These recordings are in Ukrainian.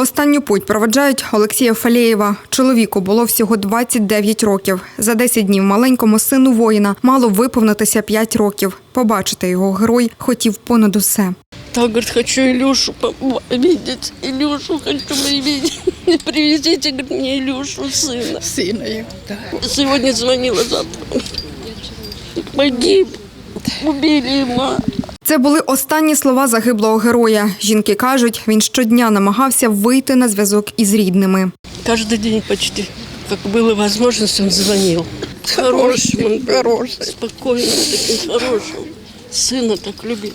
В останню путь проведжають Олексія Фалєєва. Чоловіку було всього 29 років. За 10 днів маленькому сину воїна мало виповнитися 5 років. Побачити його герой хотів понад усе. Так, говорит, хочу Илюшу видеть. Илюшу хочу видеть. Привезите говорит, мне Илюшу, сына. Сина його, так. Сегодня звонила завтра. Погиб. Убили ему. Це були останні слова загиблого героя. Жінки кажуть, він щодня намагався вийти на зв'язок із рідними. Каждый день почти, как была возможность, он звонил. Хорошим он был, Хороший. спокойным, таким хорошим. Сына так любил.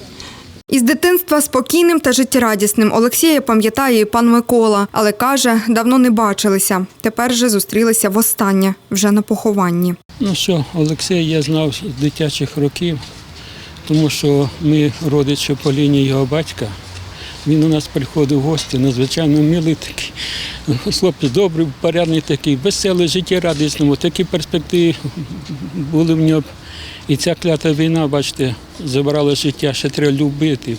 Із дитинства спокійним та життєрадісним Олексія пам'ятає і пан Микола, але каже, давно не бачилися. Тепер же зустрілися востаннє, вже на похованні. Ну що, Олексія я знав з дитячих років, тому що ми родичі по лінії його батька. Він у нас приходив в гості, надзвичайно милий такий. Хлопець добрий, порядний такий, веселий, життєрадісному, такі перспективи були в нього. І ця клята війна, бачите, забрала життя, ще треба любити,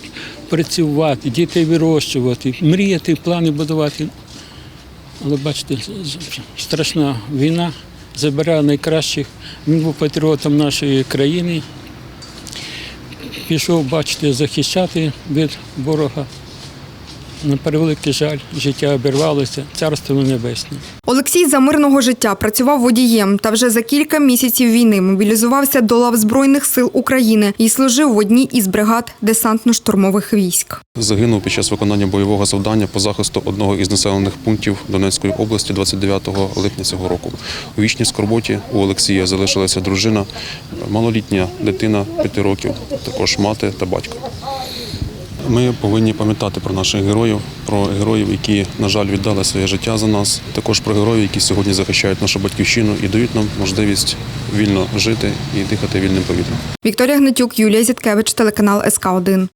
працювати, дітей вирощувати, мріяти, плани будувати. Але бачите, страшна війна забирає найкращих. Він був патріотом нашої країни. Пішов, бачите, захищати від ворога. На превеликий жаль, життя обірвалося, царство небесне. Олексій за мирного життя працював водієм та вже за кілька місяців війни мобілізувався до лав Збройних сил України і служив в одній із бригад десантно-штурмових військ. Загинув під час виконання бойового завдання по захисту одного із населених пунктів Донецької області 29 липня цього року. У вічній скорботі у Олексія залишилася дружина, малолітня дитина 5 років, також мати та батько. Ми повинні пам'ятати про наших героїв, про героїв, які, на жаль, віддали своє життя за нас, також про героїв, які сьогодні захищають нашу батьківщину і дають нам можливість вільно жити і дихати вільним повітрям. Вікторія Гнатюк, Юлія Зіткевич, телеканал СК 1